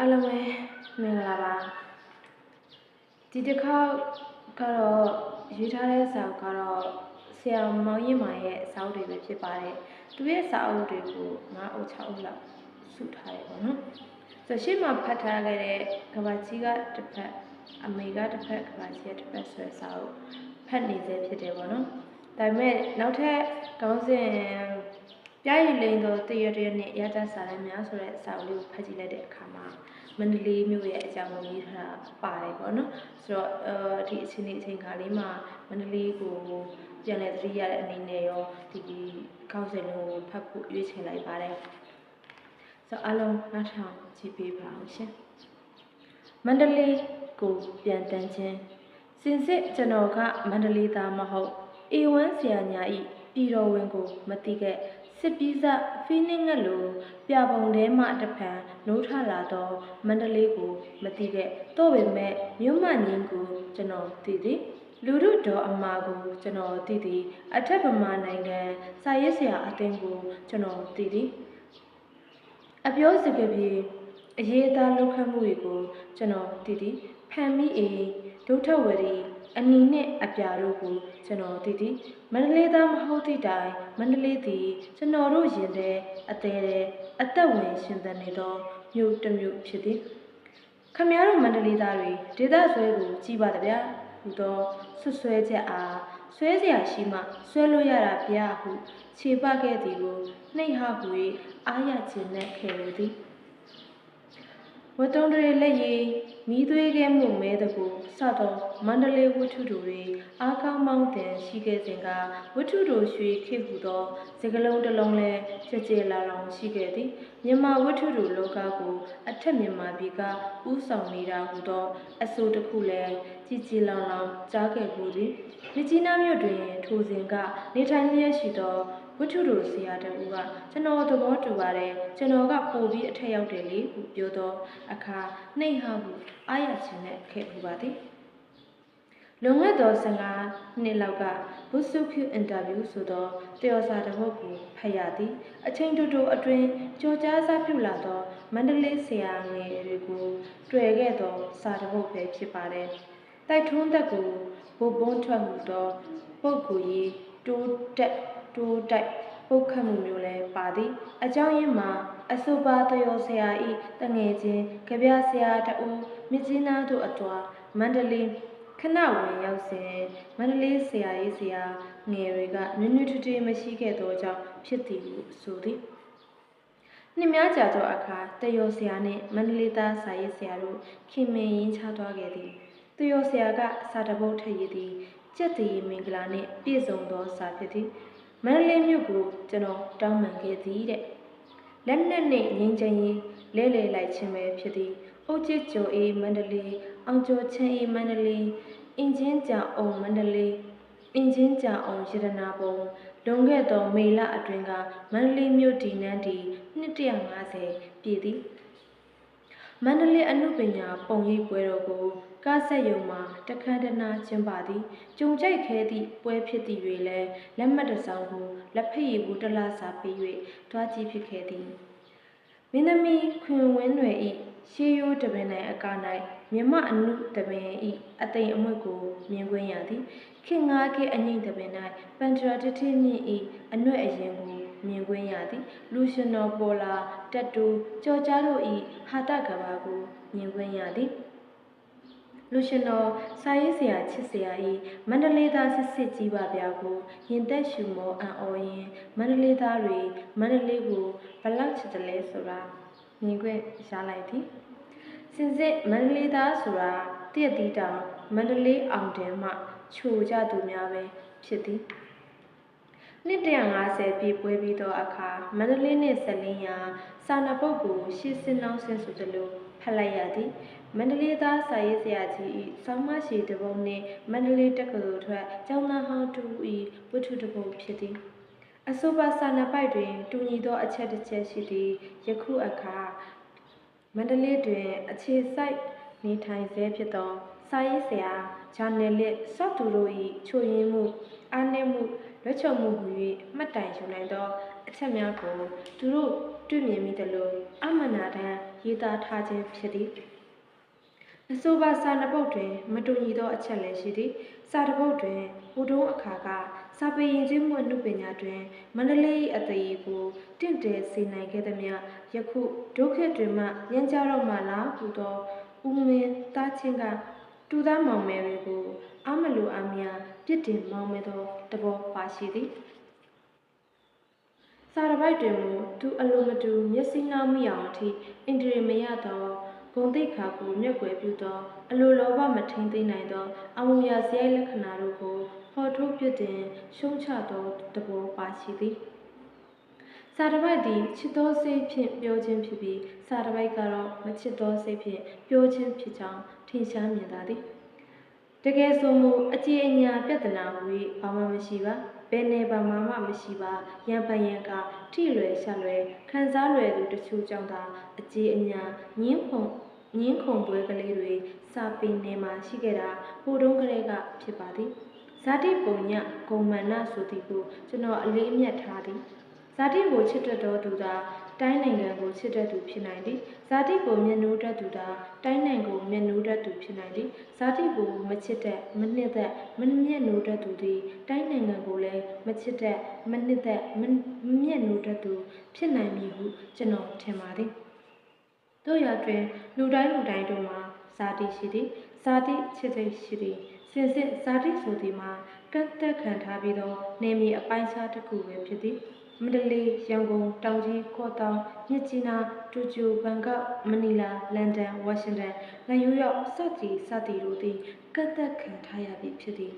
အားလုံးပဲမင်္ဂလာပါဒီတစ်ခေါက်ကတော့ရွေးထားတဲ့စာအုပ်ကတော့ဆရာမောင်ရင်မာရဲ့စာအုပ်တွေပဲဖြစ်ပါတယ်သူရဲ့စာအုပ်တွေကို9အုပ်6အုပ်လောက်စုထားတယ်ပေါ့နော်ဆိုတော့ရှေ့မှာဖတ်ထားခဲ့တဲ့ကဘာကြီးကတစ်ဖက်အမေကတစ်ဖက်ကဘာကြီးကတစ်ဖက်ဆိုတဲ့စာအုပ်ဖတ်နေစေဖြစ်တယ်ပေါ့နော်ဒါပေမဲ့နောက်ထပ်ခေါင်းစဉ်ပြရည်လိန်သောတရရနဲ့ရတတ်စာရမ်းများဆိုတဲ့စာအုပ်လေးကိုဖတ်ကြည့်လိုက်တဲ့အခါမှာ မန္တလေးမြို့ရဲ့အကြောင်းကိုရေးထားတာပါတယ်ပေါ့နော်ဆိုတော့အဲဒီအချိန်လေးအချိန်ခါလေးမှာမန္တလေးကိုပြန်လည်သတိရတဲ့အနေနဲ့ရောဒီခေါင်းစဉ်လုံးကိုဖတ်ဖို့ရွေးချယ်လိုက်ပါတယ်ဆိုတော့အားလုံးနားထောင်ကြည့်ပေးပါအောင်ရှင်မန္တလေးကိုပြန်တန်းခြင်းစင်စစ်ကျွန်တော်ကမန္တလေးသားမဟုတ်အေဝမ်းဆရာညာဤပြည်တော်ဝင်ကိုမတိခဲ့ စစ်ပီးစဖီးနင်းငက်လိုပြပုံထဲမှတဖန်နိုးထလာတော့မန္တလေးကိုမတိခဲ့တော့ပေမဲ့မြို့မငင်းကိုကျွန်တော်သိသည်လူတို့တော်အမာကိုကျွန်တော်သိသည်အထက်ဗမာနိုင်ငံစာရေးဆရာအသင်းကိုကျွန်တော်သိသည်အပြောစကားပြေအရေးအသားလောက်ခတ်မှုတွေကိုကျွန်တော်သိသည်ဖန်မိအေဒုထဝရီ အနီနဲ့အပြာတို့ကိုကျွန်တော်သိသည်မန္တလေးသားမဟုတ်သည့်တိုင်မန္တလေးသည်ကျွန်တော်တို့ရင်တဲ့အသေးတဲ့အသက်ဝင်ရှင်သန်နေသောမြို့တစ်မြို့ဖြစ်သည်ခမရတို့မန္တလေးသားတွေဒေသဆွဲကိုကြည်ပါတဗျာဟူသောဆွဆွဲချက်အားဆွဲเสียရှိမှဆွဲလို့ရတာဗျာဟုခြေပခဲ့သည်ကိုနှိမ့်ဟဟု၍အားရခြင်းနဲ့ခဲ့ရသည် ဝတ်တုံးတွေလက်ရည်မိသွေးကဲမှုမဲတကူစတော့မန္တလေးဝတ္ထုတို့တွေအားကောင်းမောင်းတင်ရှိခဲ့စဉ်ကဝတ္ထုတို့ရွှေခေဟုသောစကလုံးတစ်လုံးလဲကြကြလာလောင်ရှိခဲ့သည်မြန်မာဝတ္ထုတို့လောကကိုအထက်မြန်မာပြည်ကဥဆောင်နေတာဟူသောအဆိုတစ်ခုလဲကြည်ကြည်လောင်လောင်ကြားခဲ့မှုသည်မြကြီးနားမြို့တွင်ထိုစဉ်ကနေထိုင်လျက်ရှိသော ဝတ္ထုတို့ဆရာတူကကျွန်တော်သဘောတူပါတယ်ကျွန်တော်ကပို့ပြီးအထက်ရောက်တယ်လေဟုပြောသောအခါနှိမ့်ဟဟုအားရခြင်းနဲ့ခဲ့ပူပါသည်လွန်ခဲ့သော15နှစ်လောက်ကဘုစုခုအင်တာဗျူးဆိုသောတယောစာတစ်ပုဒ်ကိုဖတ်ရသည်အချိန်တူတူအတွင်းကြော်ကြားစားပြုလာသောမန္တလေးဆရာငယ်တွေကိုတွေ့ခဲ့သောစာတစ်ပုဒ်ပဲဖြစ်ပါတယ်တိုက်ထွန်းသက်ကိုဘိုးဘုံထွက်မှုသောပုပ်ကိုကြီးတိုးတက် တိုးတိုက်ပုတ်ခတ်မှုမျိုးလည်းပါသည်အကြောင်းရင်းမှာအဆိုပါတယောဆရာဤတငယ်ချင်းကြပြဆရာတဦးမြကြီးနားတို့အတော်မန္တလေးခဏဝင်ရောက်စဉ်မန္တလေးဆရာကြီးဆရာငယ်တွေကနွနွထွထွမရှိခဲ့သောကြောင့်ဖြစ်သည်ဟုဆိုသည်နှစ်များကြာသောအခါတယောဆရာနှင့်မန္တလေးသားစာရေးဆရာတို့ခင်မင်ရင်းချသွားခဲ့သည်တယောဆရာကစာတပုတ်ထည့်ရည်သည်ကြက်တည်မင်္ဂလာနှင့်ပြည့်စုံသောစာဖြစ်သည် မန္တလေးမြို့ကိုကျွန်တော်တောင်းပန်ခဲ့သည်တဲ့လက်နက်နှင့်ငင်းချင်ရင်လဲလေလိုက်ခြင်းပဲဖြစ်သည်အုတ်ချစ်ကျော်အေးမန္တလေးအောင်ကျော်ချမ်းအေးမန္တလေးအင်ဂျင်ကြောင်အောင်မန္တလေးအင်ဂျင်ကြောင်အောင်ရတနာပုံလွန်ခဲ့သောမေလအတွင်းကမန္တလေးမြို့တည်နှန်းတည်250ပြည်သည် မန္တလေးအမှုပညာပုံရိပ်ပွဲတော်ကိုကားဆက်ယုံမှာတခန်းတနာကျင်းပသည်ကြုံကြိုက်ခဲသည့်ပွဲဖြစ်သည့်၍လည်းလက်မှတ်တစ်စောင်ကိုလက်ဖက်ရည်ဘူးတလားစာပေး၍တွားကြည့်ဖြစ်ခဲ့သည်မင်းသမီးခွင်ဝင်းတွေ၏ရှေးရိုးတပင်၌အကာ၌မြမအနုတပင်၏အသိမ်အမွတ်ကိုမြင်ကွင်းရသည်ခင်ငါးခေအငိမ့်တပင်၌ပန်ထရာတတိမြင့်၏အနွက်အရင်ကို မြင်ကွင်းရသည်လူရှင်တော်ပေါ်လာတက်တူကြော်ကြားတို့၏ဟာတကဘာကိုမြင်ကွင်းရသည်လူရှင်တော်စာရေးဆရာချစ်ဆရာဤမန္တလေးသားစစ်စစ်ကြီးပါဗျာကိုရင်သက်ရှူမောအံ့ဩရင်မန္တလေးသားတွေမန္တလေးကိုဘလောက်ချစ်တယ်လဲဆိုတာမြင်ခွင့်ရလိုက်သည်စင်စစ်မန္တလေးသားဆိုတာတည့်တီတောင်မန္တလေးအောင်တင်မှခြိုကြသူများပဲဖြစ်သည် နှစ်150ပြည့်ပွဲပြီးသောအခါမန္တလေးနှင့်ဆက်လင်းရာစာနာပုတ်ကိုရှေ့စင်းနှောင်းဆင်းဆိုသလိုဖတ်လိုက်ရသည်မန္တလေးသားစာရေးဆရာကြီး၏ဆောင်းမရှိတပုံနှင့်မန္တလေးတက္ကသိုလ်ထွက်ကျောင်းသားဟောင်းတူ၏ဝတ္ထုတပုံဖြစ်သည်အဆိုပါစာနာပိုက်တွင် တူညီသောအချက်တစ်ချက်ရှိသည်ယခုအခါမန္တလေးတွင် အခြေစိုက်နေထိုင်ဆဲဖြစ်သောစာရေးဆရာဂျာနယ်လစ်စော့သူတို့၏ချို့ယင်းမှုအားနည်းမှု လွှတ်ချုံမှုဟူ၍မှတ်တိုင်ယူနိုင်သော အချက်များကိုသူတို့တွေ့မြင်မိသလိုအမနာတမ်းရေးသားထားခြင်းဖြစ်သည်အဆိုပါစာနှစ်ပုဒ်တွင် မတူညီသောအချက်လည်းရှိသည်စာတစ်ပုဒ်တွင်ဟိုတုံးအခါကစာပေယဉ်ကျေးမှုအမှုပညာတွင်မန္တလေးအသေးကိုတင့်တယ်စေနိုင်ခဲ့သည်မြယခုဒုက္ခတွင်မှညံကြတော့မှလားဟူသောဦးမင်းသားချင်းကတူသားမောင်မယ်တွေကိုအမလိုအမြ ပြစ်တင်မောင်းမဲသောတဘောပါရှိသည်စာတစ်ပိုက်တွင်မူသူအလိုမတူမျက်စိနှောက်မိအောင်အထိအင်တရီမရသောဂုံတိတ်ခါကိုမျက်ွယ်ပြုသောအလိုလောဘမထိန်သိမ်းနိုင်သောအမူအရာစရိုက်လက္ခဏာတို့ကိုဖော်ထုတ်ပြတင်ရှုံးချသောတဘောပါရှိသည်စာတစ်ပိုက်သည်ချစ်သောစိတ်ဖြင့်ပြောခြင်းဖြစ်ပြီးစာတစ်ပိုက်ကတော့မချစ်သောစိတ်ဖြင့်ပြောခြင်းဖြစ်ကြောင်းထင်ရှားမြင်သာသည် တကယ်ဆိုမှုအကြေအညာပြဿနာဟူ၍ဘာမှမရှိပါဘယ်နေပါမှမှမရှိပါရံပန်ရံကထိလွယ်ရှလွယ်ခံစားလွယ်သူတချို့ကြောင့်သာအကြေအညာညင်းဖုံညင်းခုန်ပွဲကလေးတွေစာပင်နေမှာရှိခဲ့တာဟိုတုန်းကလေးကဖြစ်ပါသည်ဇာတိပုံညဂုံမန္နဆိုသည်ကိုကျွန်တော်အလေးအမြတ်ထားသည်ဇာတိကိုချစ်တတ်သောသူသာ တိုင်းနိုင်ငံကိုချစ်တတ်သူဖြစ်နိုင်သည်ဇာတိကိုမျက်နှိုးတတ်သူသာတိုင်းနိုင်ငံကိုမျက်နှိုးတတ်သူဖြစ်နိုင်သည်ဇာတိကိုမချစ်တတ်မနှစ်သက်မမျက်နှိုးတတ်သူသည်တိုင်းနိုင်ငံကိုလည်းမချစ်တတ်မနှစ်သက်မမျက်နှိုးတတ်သူဖြစ်နိုင်မည်ဟုကျွန်တော်ထင်ပါသည်တို့ရတွင်လူတိုင်းလူတိုင်းတို့မှာဇာတိရှိသည်ဇာတိချစ်စိတ်ရှိသည်စင်စစ်ဇာတိဆိုသည်မှာကတ်သက်ခံထားပြီးသောနေမည်အပိုင်းခြားတစ်ခုပဲဖြစ်သည် မန္တလေးရန်ကုန်တောင်ကြီးကော့တောင်မြစ်ကြီးနားတူဂျူဘန်ကောက်မနီလာလန်ဒန်ဝါရှင်တန်နယူးယောက်စသည်စသည်တို့သည်ကတ်သက်ခံထားရပြီဖြစ်သည်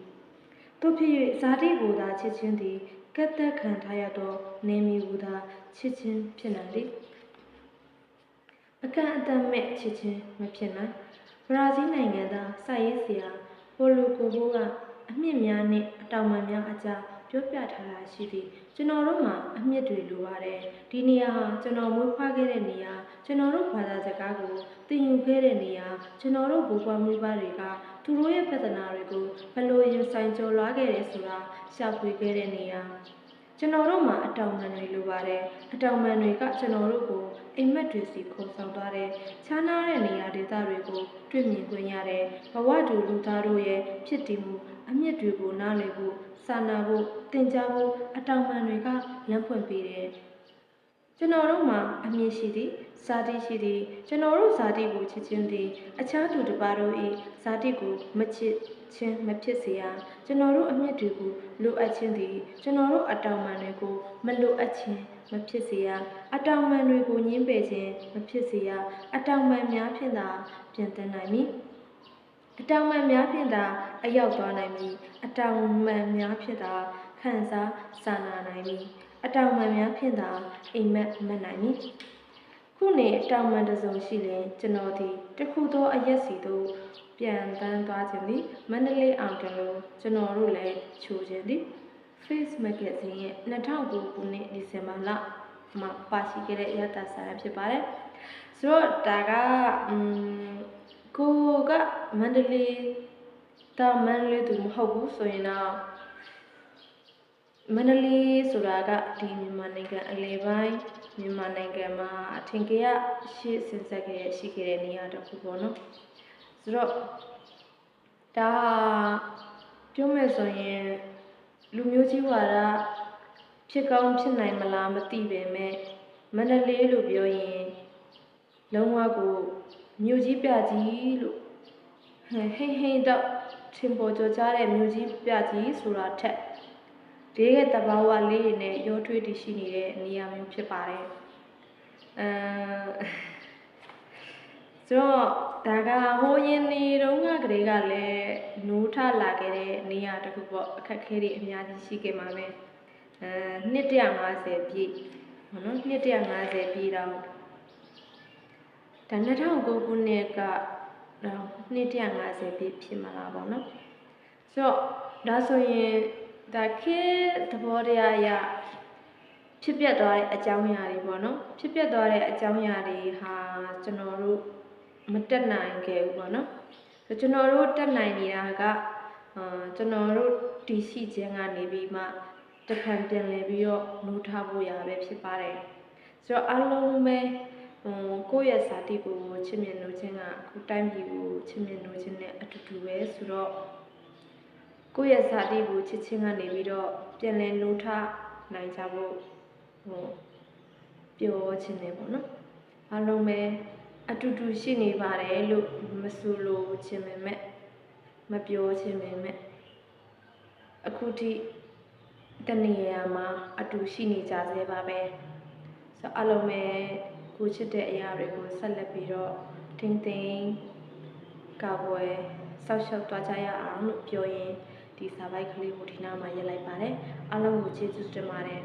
တို့ဖြစ်၍ဇာတိဘူသာချစ်ချင်းသည်ကတ်သက်ခံထားရသောနေမီဘူသာချစ်ချင်းဖြစ်နိုင်သည်အကန့်အသတ်မဲ့ချစ်ချင်းမဖြစ်နိုင်ဘရာဇီးနိုင်ငံသားစာရေးဆရာပိုလိုကိုဘိုးကအမြင့်များနှင့်အတောင်ပံများအကြား ပြောပြထားတာရှိသည်ကျွန်တော်တို့မှာအမြင့်တွေလိုပါတယ်ဒီနေရာဟာကျွန်တော်မွေးဖွားခဲ့တဲ့နေရာကျွန်တော်တို့ဘာသာစကားကိုသင်ယူခဲ့တဲ့နေရာကျွန်တော်တို့ဘူပွားမှုပါတွေကသူတို့ရဲ့ပြဿနာတွေကိုဘယ်လိုရင်ဆိုင်ကျော်လွှားခဲ့တယ်ဆိုတာရှာဖွေခဲ့တဲ့နေရာကျွန်တော်တို့မှာအတောင်ပံတွေလိုပါတယ်အတောင်ပံတွေကကျွန်တော်တို့ကိုအိမ်မက်တွေစီခေါ်ဆောင်သွားတယ်ခြားနားတဲ့နေရာဒေသတွေကိုတွေ့မြင်ခွင့်ရတယ်ဘဝတူလူသားတို့ရဲ့ဖြစ်တည်မှုအမြင့်တွေကိုနားလည်ဖို့ စာနာဖို့သင်ကြားဖို့အတောင်ပံတွေကလမ်းဖွင့်ပေးတယ်ကျွန်တော်တို့မှာအမြင့်ရှိသည်ဇာတိရှိသည်ကျွန်တော်တို့ဇာတိကိုချစ်ခြင်းသည်အခြားသူတစ်ပါးတို့၏ဇာတိကိုမချစ်ခြင်းမဖြစ်စေရကျွန်တော်တို့အမြင့်တွေကိုလိုအပ်ခြင်းသည်ကျွန်တော်တို့အတောင်ပံတွေကိုမလိုအပ်ခြင်းမဖြစ်စေရအတောင်ပံတွေကိုညှင်းပယ်ခြင်းမဖြစ်စေရအတောင်ပံများဖြင့်သာပြင်သင်နိုင်မည် အတောင်ပံများဖြင့်သာအရောက်သွားနိုင်မည်အတောင်ပံများဖြင့်သာခံစားစာနာနိုင်မည်အတောင်ပံများဖြင့်သာအိမ်မက်မက်နိုင်မည်ခုနေအတောင်ပန်တစ်စုံရှိလင်ကျွန်တော်သည်တခုသောအရက်စီသို့ပြန်တန်းသွားခြင်းသည်မန္တလေးအောင်တလို့ကျွန်တော်တို့လည်းချိုခြင်းသည် Face Magazine ရဲ့2009ခုနှစ်ဒီဇင်ဘာလမှာပါရှိခဲ့တဲ့အရသာစာရဖြစ်ပါတယ်ဆိုတော့ဒါကอืม ကိုကမန္တလေးတာမန္တလေးသူမဟုတ်ဘူးဆိုရင်တော့မန္တလေးဆိုတာကဒီမြန်မာနိုင်ငံအလယ်ပိုင်းမြန်မာနိုင်ငံမှာအထင်ကြီးရရှေ့စင်ဆက်ခဲ့ရှိခဲ့တဲ့နေရာတစ်ခုပေါ့နော်ဆိုတော့ဒါပြောမယ်ဆိုရင်လူမျိုးကြီးဝါဒဖြစ်ကောင်းဖြစ်နိုင်မလားမသိပေမဲ့မန္တလေးလို့ပြောရင်လုံးဝကို မြို့ကြီးပြကြီးလို့ဟိမ့်ဟိမ့်ဟိမ့်တော့ထင်ပေါ်ကျော်ကြားတဲ့မြို့ကြီးပြကြီးဆိုတာထက်ဒီရဲ့တဘာဝလေးတွေနဲ့ရောထွေးတည်ရှိနေတဲ့နေရာမျိုးဖြစ်ပါတယ်အဲဆိုတော့ဒါကဟိုရင်နေတုန်းကကလေးကလည်းနိုးထလာခဲ့တဲ့နေရာတစ်ခုပေါ့အခက်ခဲတွေအများကြီးရှိခဲ့မှာပဲအဲနှစ်150ပြည့်ဟုတ်နော်နှစ်150ပြည့်တော့ ဒါ2009ခုနှစ်ကတော့နှစ်150ပြည့်ဖြစ်မှာလားပေါ့နော်ဆိုတော့ဒါဆိုရင်ဒါခေတ်သဘောတရားအရဖြစ်ပျက်သွားတဲ့အကြောင်းအရာတွေပေါ့နော်ဖြစ်ပျက်သွားတဲ့အကြောင်းအရာတွေဟာကျွန်တော်တို့မတက်နိုင်ခဲ့ဘူးပေါ့နော်ဆိုကျွန်တော်တို့တက်နိုင်နေတာကအာကျွန်တော်တို့တည်ရှိခြင်းကနေပြီးမှတဖန်ပြန်လည်ပြီးတော့နှိုးထားဖို့ရပဲဖြစ်ပါတယ်ဆိုတော့အလုံးပဲ ဟိုကိုယ့်ရဲ့ဇာတိကိုချစ်မြတ်လို့ခြင်းကအခုတိုင်းပြည်ကိုချစ်မြတ်လို့ခြင်းနဲ့အတူတူပဲဆိုတော့ကိုယ့်ရဲ့ဇာတိကိုချစ်ချင်းကနေပြီးတော့ပြန်လည်လို့ထနိုင်ကြဖို့ဟိုပြောချင်တယ်ပေါ့နော်အားလုံးပဲအတူတူရှိနေပါတယ်လို့မဆိုလို့ခြင်းပဲမဲ့မပြောခြင်းပဲမဲ့အခုထိတနေရာမှာအတူရှိနေကြသေးပါပဲဆိုတော့အားလုံးပဲ ကိုချစ်တဲ့အရာတွေကိုဆက်လက်ပြီးတော့ထိမ့်သိမ်းကာကွယ်စောက်ရှောက်သွားကြရအောင်လို့ပြောရင်ဒီစာပိုက်ကလေးကိုဒီနားမှာရက်လိုက်ပါတယ်အားလုံးကိုကျေးဇူးတင်ပါတယ်